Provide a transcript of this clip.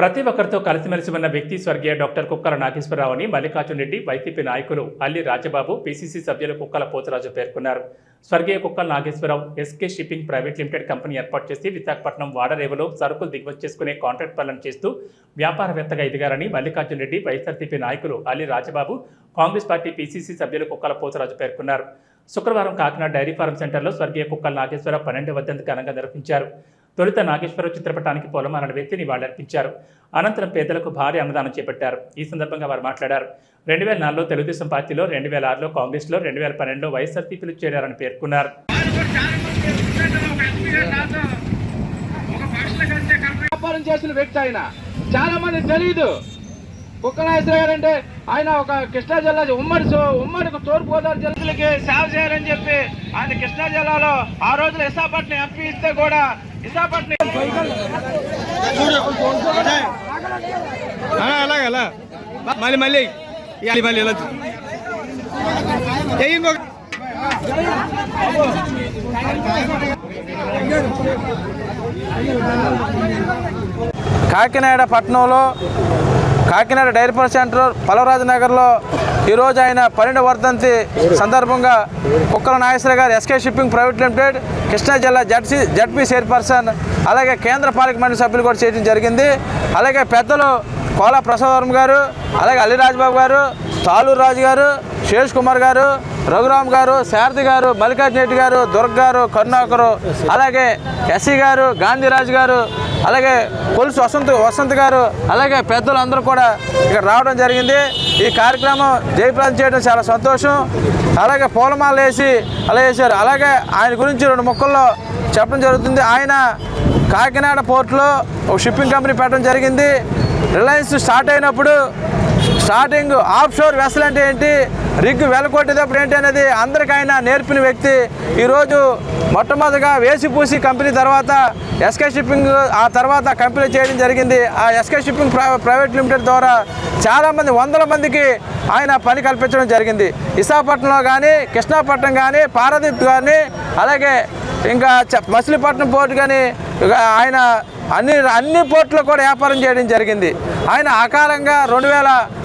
ప్రతి ఒక్కరితో కలిసిమెలిసి ఉన్న వ్యక్తి స్వర్గీయ డాక్టర్ కుక్కల నాగేశ్వరరావు అని మల్లికార్జున రెడ్డి వైసీపీ నాయకులు అల్లి రాజబాబు పీసీసీ సభ్యులు కుక్కల పోతరాజు పేర్కొన్నారు. స్వర్గీయ Kukkala Nageswara Rao SK shipping private limited company ఏర్పాటు చేసి విశాఖపట్నం వాడరేవులో సరుకులు దిగుమతి చేసుకునే కాంట్రాక్ట్ పనులను చేస్తూ వ్యాపారవేత్తగా ఎదిగారని మల్లికార్జున రెడ్డి వైఎస్ఆర్సీపీ నాయకులు అల్లి రాజబాబు కాంగ్రెస్ పార్టీ పీసీసీ సభ్యులు కుక్కల పోతరాజు పేర్కొన్నారు. శుక్రవారం కాకినాడ డైరీ ఫారం సెంటర్లో స్వర్గీయ కుక్కల నాగేశ్వరరావు పన్నెండు వద్దంత ఘనంగా నిర్వహించారు. తొలుత నాగేశ్వరరావు చిత్రపటానికి పొలమారణ వ్యక్తి నివాళులర్పించారు అనంతరం పేదలకు భారీ అన్నదానం చేపట్టారు. ఈ సందర్భంగా వారు మాట్లాడారు. రెండు వేల నాలుగులో తెలుగుదేశం పార్టీలో రెండు వేల ఆరులో కాంగ్రెస్లో రెండు వేల పన్నెండులో వైఎస్ఆర్సీపీలో చేరారని పేర్కొన్నారు. చేసిన వ్యక్తి ఆయన చాలా మంది తెలియదు కుక్కనాయశ్వర గారు అంటే ఆయన ఒక కృష్ణా జిల్లా ఉమ్మడి సో- ఉమ్మడి తూర్పు గోదావరి జిల్లాలకి సేవ చేయాలని చెప్పి ఆయన కృష్ణా జిల్లాలో ఆ రోజులు విశాఖపట్నం ఎంపీ ఇస్తే కూడా విశాఖపట్నం అలాగే అలా. మళ్ళీ మళ్ళీ. మళ్ళీ వెళ్ళొచ్చు కాకినాడ పట్టణంలో కాకినాడ డైరీ పర్ సెంటర్ పలవరాజు నగర్లో ఈరోజు ఆయన పన్నెండు వర్ధంతి సందర్భంగా కుక్కల నాగేశ్వర గారు SK shipping private limited Krishna జిల్లా జడ్సీ జడ్పీ చైర్పర్సన్ అలాగే కేంద్ర పాలక మండలి సభ్యులు కూడా చేయడం జరిగింది. అలాగే పెద్దలు కోలా ప్రసాదవరం గారు అలాగే అల్లి రాజబాబు గారు తాలూరు రాజు గారు శేష్ కుమార్ గారు రఘురామ్ గారు శారథి గారు మల్లికార్జున రెడ్డి గారు దుర్గ గారు కరుణాకరు అలాగే ఎస్సీ గారు గాంధీరాజు గారు అలాగే కొలుసు వసంత్ వసంత్ గారు అలాగే పెద్దలు అందరూ కూడా ఇక్కడ రావడం జరిగింది. ఈ కార్యక్రమం జయప్రదం చేయడం చాలా సంతోషం. అలాగే పూలమాల వేసి అలా వేశారు. అలాగే ఆయన గురించి రెండు ముక్కల్లో చెప్పడం జరుగుతుంది. ఆయన కాకినాడ పోర్టులో ఒక షిప్పింగ్ కంపెనీ పెట్టడం జరిగింది. రిలయన్స్ స్టార్ట్ అయినప్పుడు స్టార్టింగ్ ఆఫ్ షోర్ వెసలు అంటే ఏంటి? రిగ్ వెలకొట్టేటప్పుడు ఏంటి అనేది అందరికైనా నేర్పిన వ్యక్తి. ఈరోజు మొట్టమొదటిగా వేసి పూసి కంపెనీ తర్వాత ఎస్కే షిప్పింగ్ ఆ తర్వాత కంపెనీ చేయడం జరిగింది. ఆ ఎస్కే షిప్పింగ్ ప్రైవేట్ లిమిటెడ్ ద్వారా చాలామంది వందల మందికి ఆయన పని కల్పించడం జరిగింది. విశాఖపట్నంలో కానీ కృష్ణాపట్నం కానీ పారదీప్ కానీ అలాగే ఇంకా చ- మచిలీపట్నం పోర్టు కానీ ఆయన అన్ని అన్ని పోర్టులో కూడా వ్యాపారం చేయడం జరిగింది. ఆయన అకాలంగా రెండు వేల